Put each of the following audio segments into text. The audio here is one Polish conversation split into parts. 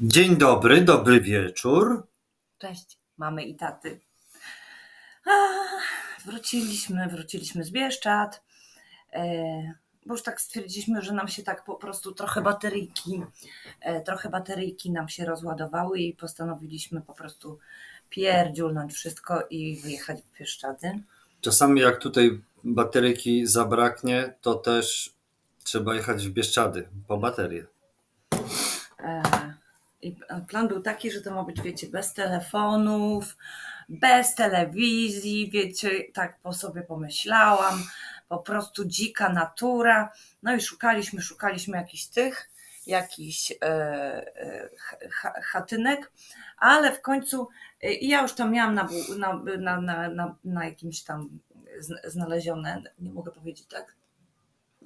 Dzień dobry, dobry wieczór. Cześć, mamy i taty. A, wróciliśmy, wróciliśmy z Bieszczad, e, bo już tak stwierdziliśmy, że nam się tak po prostu trochę bateryjki, e, trochę bateryjki nam się rozładowały i postanowiliśmy po prostu pierdziulnąć wszystko i wyjechać w Bieszczady. Czasami jak tutaj bateryki zabraknie, to też trzeba jechać w Bieszczady po baterię. I plan był taki, że to ma być, wiecie, bez telefonów, bez telewizji, wiecie, tak po sobie pomyślałam, po prostu dzika natura. No i szukaliśmy, szukaliśmy jakichś tych, jakichś e, e, ch- chatynek, ale w końcu e, ja już tam miałam na, na, na, na, jakimś tam zn- znalezione, nie mogę powiedzieć tak,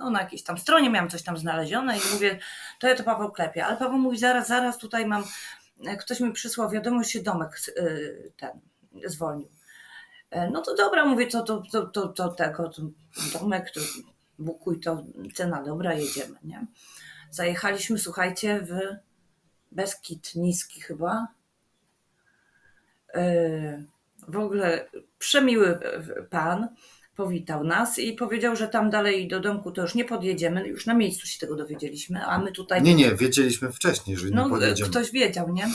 no na jakiejś tam stronie miałam coś tam znalezione i mówię, to ja to Paweł klepie, ale Paweł mówi, zaraz, zaraz tutaj mam, e, ktoś mi przysłał wiadomość, się domek y, ten zwolnił. E, No to dobra, mówię, to, to, to, to, to tego, to domek, to bukuj, to cena dobra, jedziemy, nie? Zajechaliśmy, słuchajcie, w Beskid Niski chyba. E, W ogóle przemiły e, pan powitał nas i powiedział, że tam dalej do domku to już nie podjedziemy, już na miejscu się tego dowiedzieliśmy, a my tutaj Nie, nie, wiedzieliśmy wcześniej, że nie no, pojedziemy. ktoś wiedział, nie?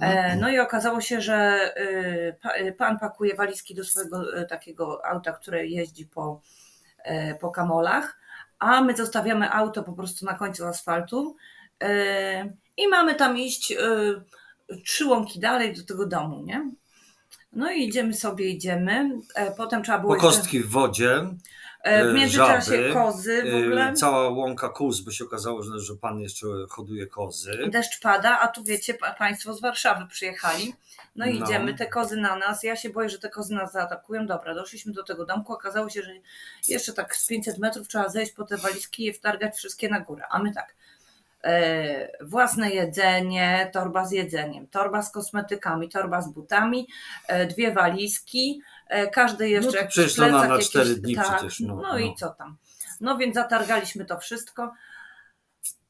E, no i okazało się, że y, y, pan pakuje walizki do swojego y, takiego auta, które jeździ po, e, po kamolach, a my zostawiamy auto po prostu na końcu asfaltu e, i mamy tam iść trzy łąki dalej do tego domu, nie? No i idziemy sobie, idziemy. E, Potem trzeba było Po jeszcze, kostki w wodzie, e, w międzyczasie żaby, kozy w ogóle. cała łąka kóz, bo się okazało, że, że pan jeszcze hoduje kozy. Deszcz pada, a tu wiecie, pa- Państwo z Warszawy przyjechali. No i No. idziemy, te kozy na nas. Ja się boję, że te kozy nas zaatakują. Dobra, doszliśmy do tego domku. Okazało się, że jeszcze tak z 500 metrów trzeba zejść po te walizki i wtargać wszystkie na górę. A my tak. E, własne jedzenie, torba z jedzeniem, torba z kosmetykami, torba z butami, e, dwie walizki, e, każdy jeszcze No jakiś przecież to na- plecak, na jakiś- cztery dni tak, przecież, no, no, no. i co tam. No więc zatargaliśmy to wszystko.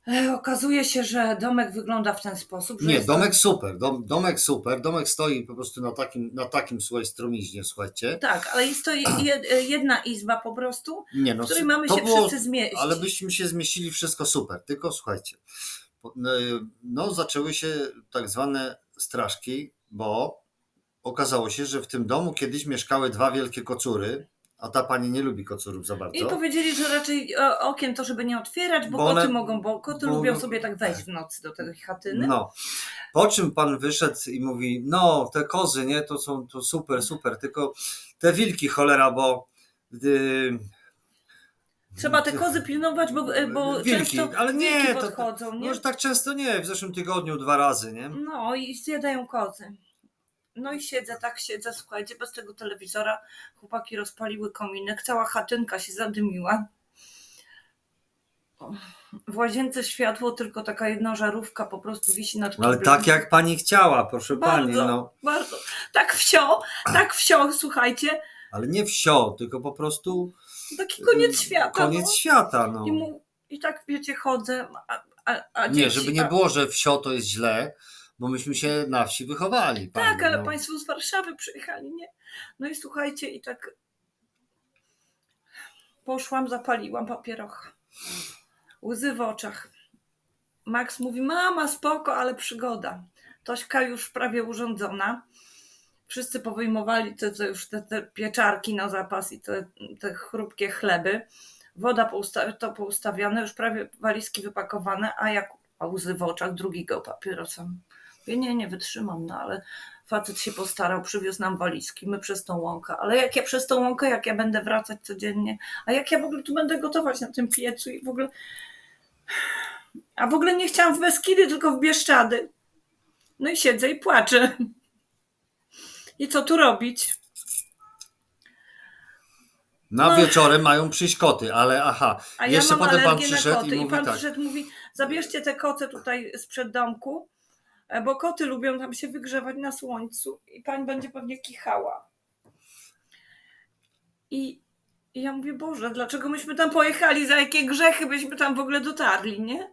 E, Okazuje się, że domek wygląda w ten sposób, że Nie, jest domek super, dom, domek super, domek stoi po prostu na takim, na takim słuchaj, słuchajcie. Tak, ale jest to je- je- jedna izba po prostu, Nie, no, w której mamy to się było, wszyscy zmieścić. Ale byśmy się zmieścili wszystko super, tylko słuchajcie, po- no zaczęły się tak zwane straszki, bo okazało się, że w tym domu kiedyś mieszkały dwa wielkie kocury, a ta pani nie lubi kocurów za bardzo. I powiedzieli, że raczej e, okien to, żeby nie otwierać, bo, Bo koty one- mogą, bo koty bo- lubią sobie tak wejść w nocy do tej chatyny. No. Po czym pan wyszedł i mówi, no te kozy, nie, to są to super, super, tylko te wilki cholera, bo y, Trzeba te kozy pilnować, bo, e, bo wilki, często ale nie, wilki to, podchodzą, nie? Może tak często nie, w zeszłym tygodniu dwa razy, nie? No i zjadają kozy. No i siedzę, tak siedzę, słuchajcie, bez tego telewizora. Chłopaki rozpaliły kominek, cała chatynka się zadymiła. W łazience światło, tylko taka jedna żarówka po prostu wisi nad No, Ale kiblem. tak jak pani chciała, proszę pani, Bardzo, no. bardzo. Tak wsio, tak wsio, słuchajcie. Ale nie wsio, tylko po prostu Taki koniec świata. koniec no. świata, no. I, mu, I tak, wiecie, chodzę, a, a, a Nie, dzieci, żeby nie było, że wsio to jest źle, bo myśmy się na wsi wychowali. Pani, Tak, ale no. Państwo z Warszawy przyjechali, nie? No i słuchajcie, i tak poszłam, zapaliłam papierocha. Łzy w oczach. Max mówi, mama, spoko, ale przygoda. Tośka już prawie urządzona. Wszyscy powyjmowali te, te już te, te pieczarki na zapas i te, te chrupkie chleby. Woda pousta- to poustawiane, już prawie walizki wypakowane, a jak a łzy w oczach drugiego papierosa. Mówię, nie, nie wytrzymam, no ale facet się postarał, przywiózł nam walizki, my przez tą łąkę. Ale jak ja przez tą łąkę, jak ja będę wracać codziennie, a jak ja w ogóle tu będę gotować na tym piecu i w ogóle... A w ogóle nie chciałam w Beskidy, tylko w Bieszczady. No i siedzę i płaczę. I co tu robić? Na No. wieczorem mają przyjść koty, ale aha. A ja Jeszcze mam potem pan przyszedł koty. i I, pan tak. przyszedł mówi, zabierzcie te koce tutaj sprzed domku, bo koty lubią tam się wygrzewać na słońcu i pani będzie pewnie kichała. I, I ja mówię, Boże, dlaczego myśmy tam pojechali, za jakie grzechy byśmy tam w ogóle dotarli, nie?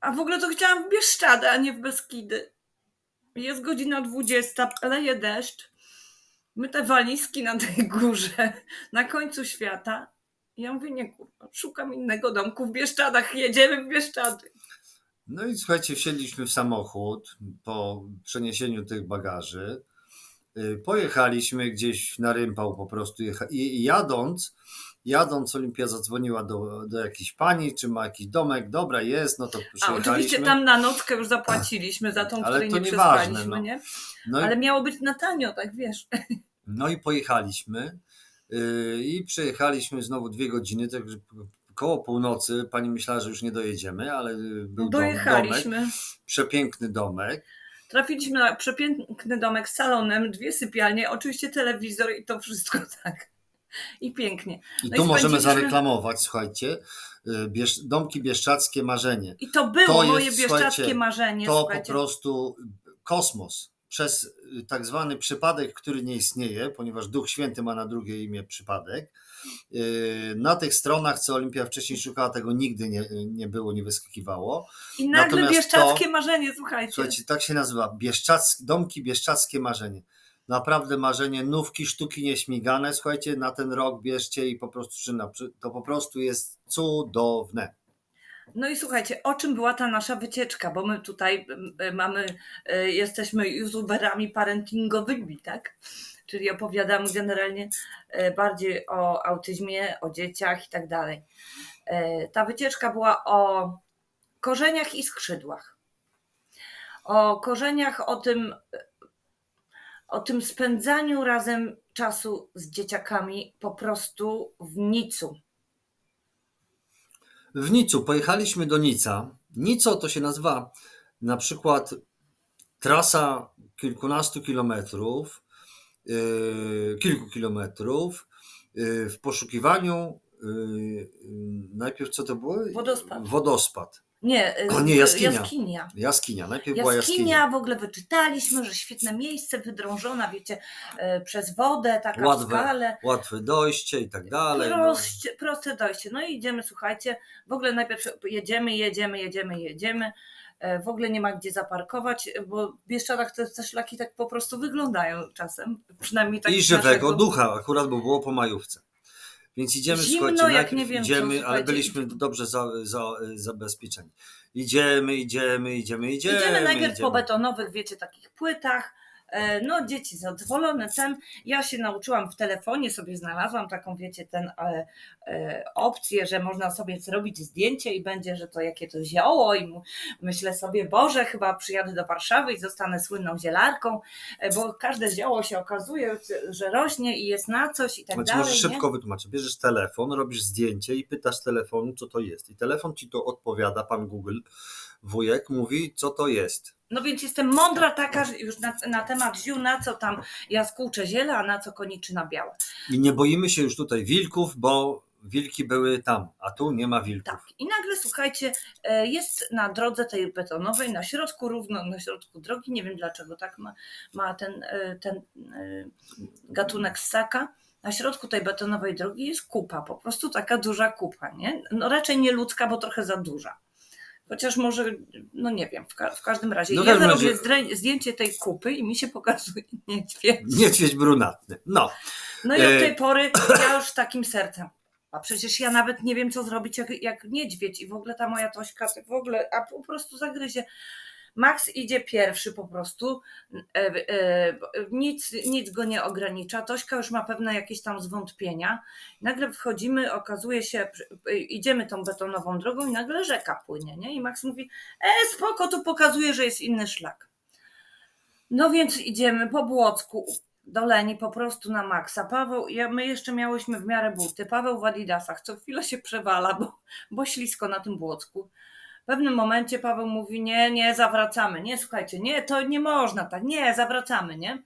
A w ogóle to chciałam w Bieszczady, a nie w Beskidy. Jest godzina 20, leje deszcz. My te walizki na tej górze, na końcu świata. Ja mówię, nie kurwa, szukam innego domku w Bieszczadach, jedziemy w Bieszczady. No i słuchajcie, wsiedliśmy w samochód po przeniesieniu tych bagaży. Y, Pojechaliśmy gdzieś na rympał po prostu i i jadąc, jadąc Olimpia zadzwoniła do, do jakiejś pani, czy ma jakiś domek, dobra jest, no to A oczywiście tam na nockę już zapłaciliśmy za tą, Ale której nie przespaliśmy, no. nie? no, i, Ale miało być na tanio, tak wiesz. no i pojechaliśmy y, i przejechaliśmy znowu dwie godziny, także koło północy pani myślała, że już nie dojedziemy, ale y, był dom, domek, Dojechaliśmy. przepiękny domek. Trafiliśmy na przepiękny domek z salonem, dwie sypialnie, oczywiście telewizor i to wszystko tak. I pięknie. I No tu i możemy spędziliśmy- zareklamować, słuchajcie, y, Biesz, domki Bieszczackie Marzenie. I to było To jest, moje bieszczackie słuchajcie, marzenie. To po słuchajcie. prostu kosmos. Przez y, tak zwany przypadek, który nie istnieje, ponieważ Duch Święty ma na drugie imię przypadek. Y, Na tych stronach, co Olimpia wcześniej szukała, tego nigdy nie, nie było, nie wyskakiwało. I nagle natomiast bieszczackie to- marzenie, słuchajcie. Słuchajcie, tak się nazywa. Bieszczack, domki Bieszczackie Marzenie. Naprawdę marzenie, nówki, sztuki nieśmigane. Słuchajcie, na ten rok bierzcie i po prostu. To po prostu jest cudowne. No i słuchajcie, o czym była ta nasza wycieczka, bo my tutaj y, mamy, y, jesteśmy youtuberami parentingowymi, tak? Czyli opowiadamy generalnie y, bardziej o autyzmie, o dzieciach i tak dalej. Y, Ta wycieczka była o korzeniach i skrzydłach. O korzeniach, o tym, o tym spędzaniu razem czasu z dzieciakami po prostu w Nicu. W Nicu pojechaliśmy do Nica. Nico to się nazywa na przykład trasa kilkunastu kilometrów, kilku kilometrów yy, w poszukiwaniu. Yy, najpierw co to było? Wodospad. Wodospad. Nie, y, O nie, jaskinia. jaskinia. Jaskinia. Najpierw była Jaskinia, jaskinia. w ogóle wyczytaliśmy, że świetne miejsce, wydrążona, wiecie, przez wodę, taka w Łatwe, skale. łatwe dojście i tak dalej. no. Proście, proste dojście. No i idziemy, słuchajcie, w ogóle najpierw jedziemy, jedziemy, jedziemy, jedziemy. E, W ogóle nie ma gdzie zaparkować, bo w Bieszczadach te, te szlaki tak po prostu wyglądają czasem. Przynajmniej tak I żywego naszego- ducha, akurat bo było po majówce. Więc idziemy, Zimno, słuchajcie, jak nie wiem idziemy, ale byliśmy dobrze za, za, zabezpieczeni. Idziemy, idziemy, idziemy, idziemy. Idziemy najpierw idziemy. po betonowych, wiecie, takich płytach. E, No, dzieci zadowolone. Ten, ja się nauczyłam w telefonie, sobie znalazłam taką, wiecie, ten e, e, opcję, że można sobie zrobić zdjęcie i będzie, że to jakie to zioło i myślę sobie, Boże, chyba przyjadę do Warszawy i zostanę słynną zielarką, e, bo każde zioło się okazuje, że rośnie i jest na coś i tak Znaczy, dalej. może nie? szybko wytłumaczę. Bierzesz telefon, robisz zdjęcie i pytasz telefonu, co to jest. I telefon ci to odpowiada, pan Google, wujek, mówi, co to jest. No więc jestem mądra taka że już na, na temat ziół, na co tam jaskółcze ziele, a na co koniczyna biała. I nie boimy się już tutaj wilków, bo wilki były tam, a tu nie ma wilków. Tak. I nagle słuchajcie, e, jest na drodze tej betonowej, na środku równo, na środku drogi, nie wiem dlaczego tak ma, ma ten, e, ten e, gatunek ssaka. Na środku tej betonowej drogi jest kupa, po prostu taka duża kupa, nie? No raczej nie ludzka, bo trochę za duża. Chociaż może, no nie wiem, w, ka- w każdym razie. No ja robię razie- zdjęcie tej kupy i mi się pokazuje niedźwiedź. Niedźwiedź brunatny. No, No i od E, tej pory ja już takim sercem. A przecież ja nawet nie wiem, co zrobić jak, jak niedźwiedź i w ogóle ta moja Tośka w ogóle, a po prostu zagryzie. Max idzie pierwszy po prostu, e, e, nic, nic go nie ogranicza. Tośka już ma pewne jakieś tam zwątpienia. Nagle wchodzimy, okazuje się, e, idziemy tą betonową drogą i nagle rzeka płynie, nie? I Max mówi, e spoko, tu pokazuje, że jest inny szlak. No więc idziemy po Błocku, doleni po prostu na maksa. Paweł, ja, my jeszcze miałyśmy w miarę buty. Paweł w adidasach, co chwilę się przewala, bo, bo ślisko na tym Błocku. W pewnym momencie Paweł mówi, nie, nie, zawracamy. Nie, słuchajcie, nie, to nie można tak, nie, zawracamy, nie?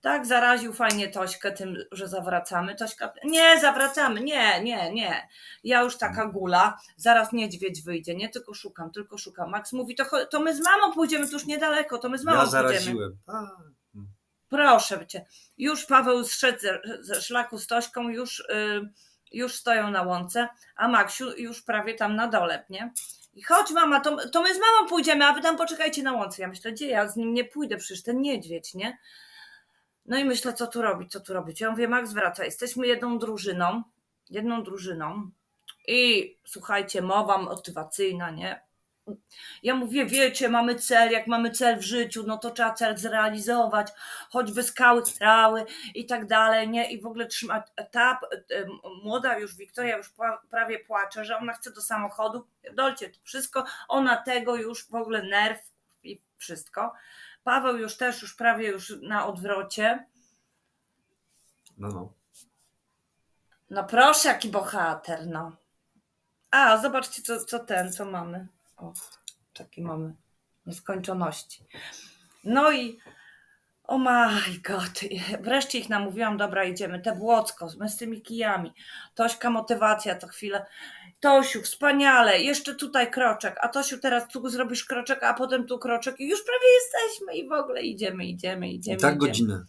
Tak zaraził fajnie Tośkę tym, że zawracamy. Tośka, nie, zawracamy, nie, nie, nie. Ja już taka gula, zaraz niedźwiedź wyjdzie, nie, tylko szukam, tylko szukam. Max mówi, to, to my z mamą pójdziemy, to już niedaleko, to my z mamą ja pójdziemy. zaraziłem. Proszę cię. Już Paweł zszedł ze, ze szlaku z Tośką, już, y, już stoją na łące, a Maksiu już prawie tam na dole, nie? I chodź mama, to, to my z mamą pójdziemy, a wy tam poczekajcie na łące. Ja myślę, gdzie ja z nim nie pójdę, przecież ten niedźwiedź, nie? No i myślę, co tu robić, co tu robić. Ja mówię, Max, wraca, jesteśmy jedną drużyną, jedną drużyną i słuchajcie, mowa motywacyjna, nie? Ja mówię, wiecie, mamy cel, jak mamy cel w życiu, no to trzeba cel zrealizować, choćby skały, strały i tak dalej, nie? I w ogóle trzymać etap. em, Młoda już Wiktoria już prawie płacze, że ona chce do samochodu. Dolcie to wszystko, ona tego już w ogóle nerw i wszystko. Paweł już też już prawie już na odwrocie. No, no. No proszę, jaki bohater, no. A, zobaczcie, co, co ten, co mamy. O, taki mamy. Nieskończoności. No i o my god. Wreszcie ich namówiłam, dobra, idziemy. Te Błocko, my z tymi kijami. Tośka, motywacja, to chwilę. Tosiu, wspaniale, jeszcze tutaj kroczek, a Tosiu teraz tu zrobisz kroczek, a potem tu kroczek i już prawie jesteśmy i w ogóle idziemy, idziemy, idziemy. I tak idziemy godzinę.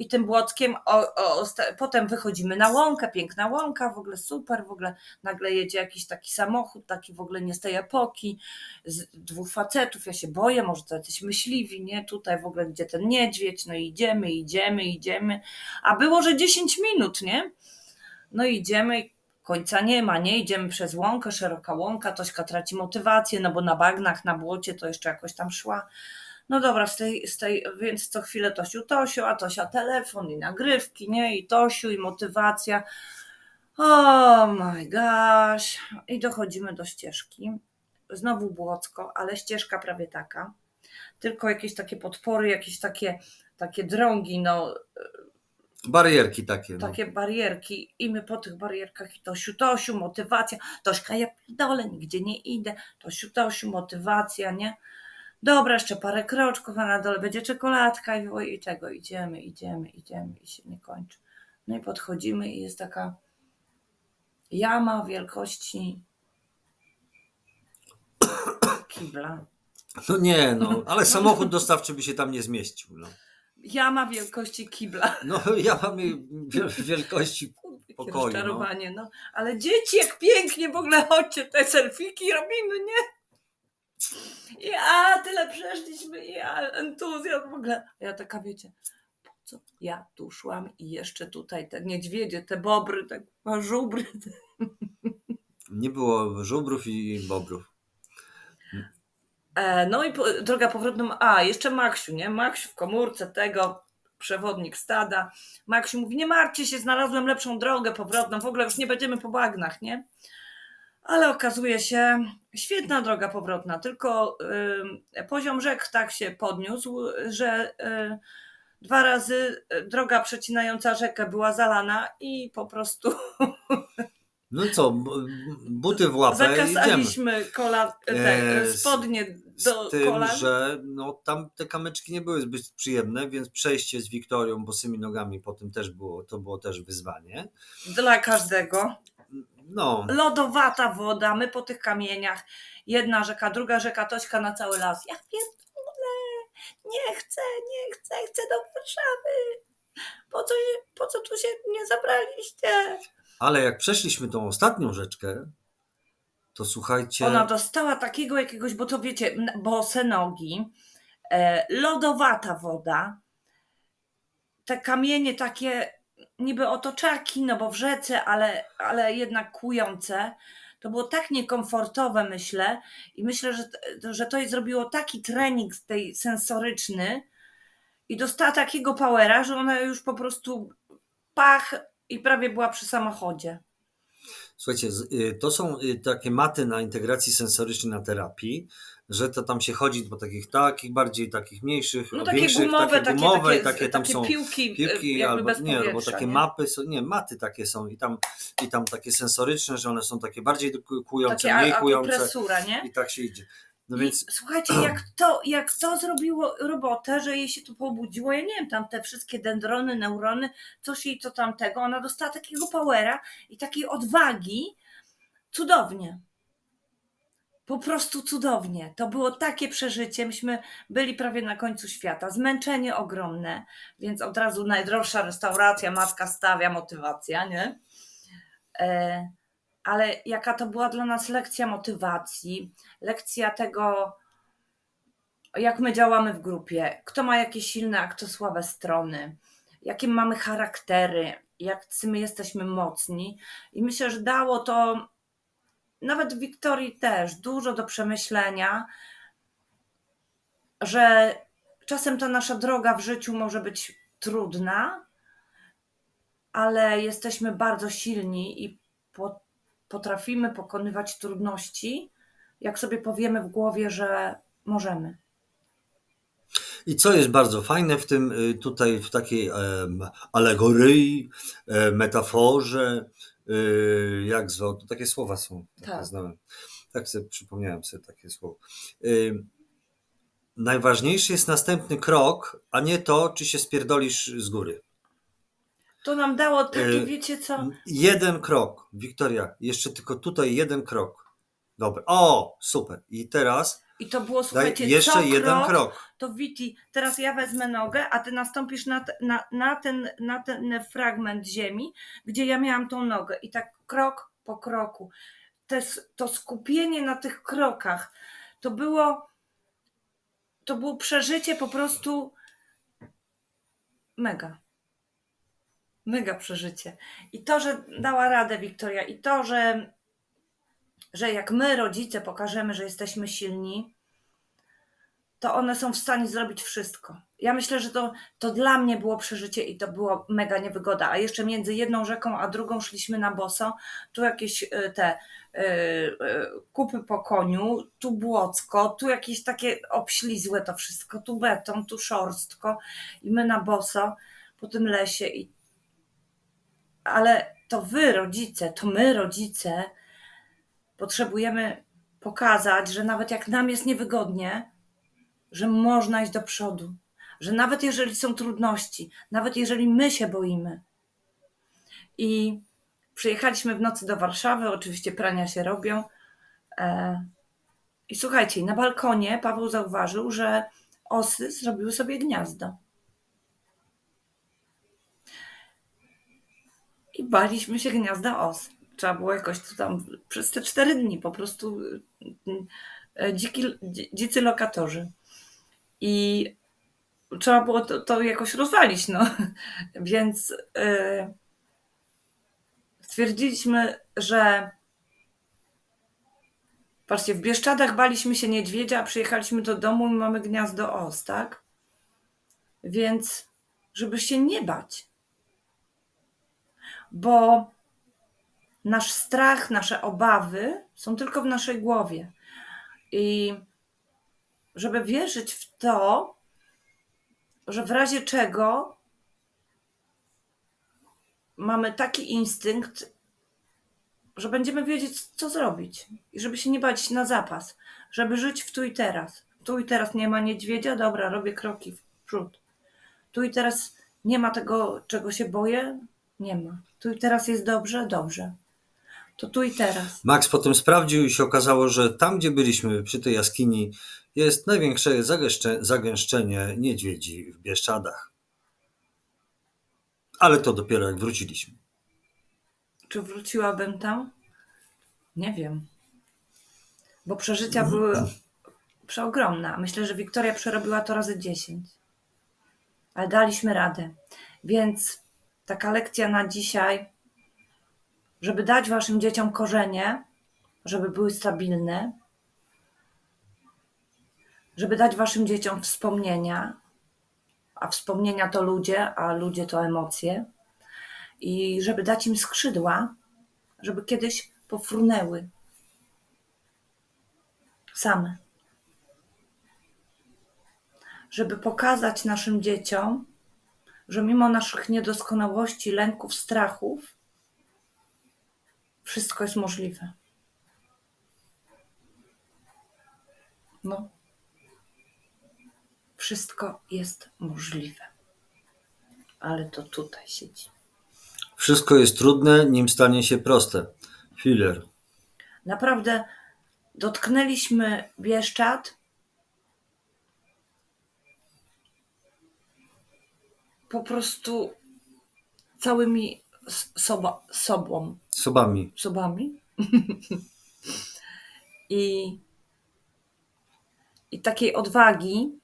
I tym błockiem o, o, potem wychodzimy na łąkę, piękna łąka, w ogóle super, w ogóle nagle jedzie jakiś taki samochód, taki w ogóle nie z tej epoki, z dwóch facetów, ja się boję, może to jacyś myśliwi, nie, tutaj w ogóle gdzie ten niedźwiedź, no idziemy, idziemy, idziemy, a było, że 10 minut, nie, no idziemy, końca nie ma, nie, idziemy przez łąkę, szeroka łąka, Tośka traci motywację, no bo na bagnach, na błocie to jeszcze jakoś tam szła, no dobra, z tej, z tej, więc co chwilę Tosiu, Tosiu, a Tosia telefon i nagrywki, nie? I Tosiu, i motywacja. Oh my gosh. I dochodzimy do ścieżki. Znowu Błocko, ale ścieżka prawie taka. Tylko jakieś takie podpory, jakieś takie, takie drągi, no, Barierki takie. No. takie barierki i my po tych barierkach i Tosiu, Tosiu, motywacja, Tośka, ja dole nigdzie nie idę, Tosiu, Tosiu, motywacja, nie? Dobra, jeszcze parę kroczków, a na dole będzie czekoladka i, oj, i tego, idziemy, idziemy, idziemy i się nie kończy. No i podchodzimy i jest taka jama wielkości kibla. no nie, no, ale samochód dostawczy by się tam nie zmieścił. No, Jama wielkości kibla. no ja mam wiel- wielkości Pokoju, no. rozczarowanie, no. Ale dzieci, jak pięknie w ogóle, chodźcie, te selfiki robimy, nie? I a, tyle przeszliśmy, i a, entuzjazm w ogóle. Ja taka, wiecie, po co ja tu szłam i jeszcze tutaj te niedźwiedzie, te bobry, te żubry. Nie było żubrów i bobrów. E, no i po, droga powrotną, a, jeszcze Maksiu, nie? Maksiu w komórce tego, przewodnik stada. Maksiu mówi, nie martwcie się, znalazłem lepszą drogę powrotną, w ogóle już nie będziemy po bagnach, nie? Ale okazuje się, świetna droga powrotna, tylko y, poziom rzek tak się podniósł, że y, dwa razy y, droga przecinająca rzekę była zalana i po prostu No co, buty w łapę zakasaliśmy kola, te, z- spodnie do Z tym, kolan. że no, tam te kamyczki nie były zbyt przyjemne, więc przejście z Wiktorią bosymi nogami potem też było, to było też wyzwanie. Dla każdego. No, Lodowata woda, my po tych kamieniach. Jedna rzeka, druga rzeka, Tośka na cały las. Ja pierdolę, nie chcę, nie chcę, chcę do Warszawy. Po co, po co tu się nie zabraliście? ale jak przeszliśmy tą ostatnią rzeczkę, to słuchajcie, Ona dostała takiego jakiegoś, bo to wiecie, bose nogi, e, lodowata woda, te kamienie takie niby otoczaki, no bo w rzece, ale, ale jednak kłujące. To było tak niekomfortowe, myślę, i myślę, że, że to zrobiło taki trening tej sensoryczny i dostała takiego powera, że ona już po prostu pach i prawie była przy samochodzie. Słuchajcie, y, to są y, takie maty na integracji sensorycznej na terapii, że to tam się chodzi po takich takich, bardziej takich mniejszych, No takie większych, gumowe, takie takie, gumowe, takie, takie tam takie są piłki, piłki, jakby albo nie, bo powietrza, takie nie? mapy są, nie, maty takie są i tam, i tam takie sensoryczne, że one są takie bardziej kłujące, Takie mniej kłujące i tak się idzie. No więc słuchajcie, jak to, jak to zrobiło robotę, że jej się to pobudziło, ja nie wiem, tam te wszystkie dendrony, neurony, coś jej co tamtego, ona dostała takiego powera i takiej odwagi, cudownie. Po prostu cudownie. To było takie przeżycie. Myśmy byli prawie na końcu świata. Zmęczenie ogromne, więc od razu najdroższa restauracja, matka stawia, motywacja, nie? E, ale jaka to była dla nas lekcja motywacji, lekcja tego, jak my działamy w grupie, kto ma jakieś silne, a kto słabe strony, jakie mamy charaktery, jak my jesteśmy mocni. I myślę, że dało to nawet Wiktorii też dużo do przemyślenia, że czasem ta nasza droga w życiu może być trudna, ale jesteśmy bardzo silni i po, potrafimy pokonywać trudności, jak sobie powiemy w głowie, że możemy. I co jest bardzo fajne w tym y, tutaj, w takiej em, alegorii, e, metaforze, y, jak zwał, to takie słowa są, Tak. znałem. Tak sobie przypomniałem sobie takie słowo. Y, Najważniejszy jest następny krok, a nie to, czy się spierdolisz z góry. To nam dało takie, Y, wiecie co? Jeden krok. Wiktoria, jeszcze tylko tutaj jeden krok. Dobra. O, super. I teraz I to było, daj słuchajcie, jeszcze co jeden krok, krok. to Witi, teraz ja wezmę nogę, a ty nastąpisz na, te- na, na, ten, na ten fragment ziemi, gdzie ja miałam tą nogę. I tak krok po kroku. Te, to skupienie na tych krokach, to było, to było przeżycie po prostu mega. Mega przeżycie. I to, że dała radę Wiktoria, i to, że, że jak my, rodzice, pokażemy, że jesteśmy silni, to one są w stanie zrobić wszystko. Ja myślę, że to, to dla mnie było przeżycie i to było mega niewygoda. A jeszcze między jedną rzeką a drugą szliśmy na boso. Tu jakieś y, te y, y, kupy po koniu, tu błocko, tu jakieś takie obślizłe to wszystko, tu beton, tu szorstko i my na boso po tym lesie. I... Ale to wy, rodzice, to my, rodzice, potrzebujemy pokazać, że nawet jak nam jest niewygodnie, że można iść do przodu, że nawet jeżeli są trudności, nawet jeżeli my się boimy. I przyjechaliśmy w nocy do Warszawy, oczywiście prania się robią. E, I słuchajcie, na balkonie Paweł zauważył, że osy zrobiły sobie gniazdo. I baliśmy się gniazda os. Trzeba było jakoś to tam przez te cztery dni po prostu y, dziki, dzi- dzicy lokatorzy. I trzeba było to, to jakoś rozwalić, no. Więc y, stwierdziliśmy, że patrzcie, w Bieszczadach baliśmy się niedźwiedzia, a przyjechaliśmy do domu i mamy gniazdo os, tak? Więc żeby się nie bać. Bo nasz strach, nasze obawy są tylko w naszej głowie. I żeby wierzyć w to, że w razie czego mamy taki instynkt, że będziemy wiedzieć, co zrobić. I żeby się nie bać na zapas, żeby żyć w tu i teraz. Tu i teraz nie ma niedźwiedzia, dobra, robię kroki w przód. Tu i teraz nie ma tego, czego się boję, nie ma. Tu i teraz jest dobrze, dobrze. To tu i teraz. Max potem sprawdził i się okazało, że tam, gdzie byliśmy, przy tej jaskini, jest największe zagęszcze, zagęszczenie niedźwiedzi w Bieszczadach. Ale to dopiero jak wróciliśmy. Czy wróciłabym tam? Nie wiem. Bo przeżycia były przeogromne. Myślę, że Wiktoria przerobiła to razy 10. Ale daliśmy radę. Więc taka lekcja na dzisiaj, żeby dać waszym dzieciom korzenie, żeby były stabilne, żeby dać waszym dzieciom wspomnienia, a wspomnienia to ludzie, a ludzie to emocje i żeby dać im skrzydła, żeby kiedyś pofrunęły same. Żeby pokazać naszym dzieciom, że mimo naszych niedoskonałości, lęków, strachów, wszystko jest możliwe. No, wszystko jest możliwe. Ale to tutaj siedzi. Wszystko jest trudne, nim stanie się proste. Filler. Naprawdę dotknęliśmy Bieszczad. Po prostu całymi soba, sobą, Sobami. sobami. I, I takiej odwagi,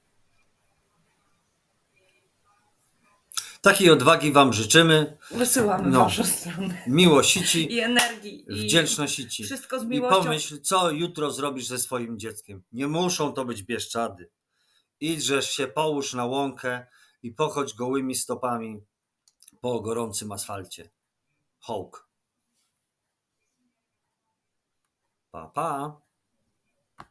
Takiej odwagi Wam życzymy, wysyłamy No. Waszą stronę. miłości Ci, I energii. I wdzięczności Ci. Wszystko z I miłością. pomyśl, co jutro zrobisz ze swoim dzieckiem. Nie muszą to być bieszczady. Idźżesz się, połóż na łąkę i pochodź gołymi stopami po gorącym asfalcie. Hołk. Pa, pa.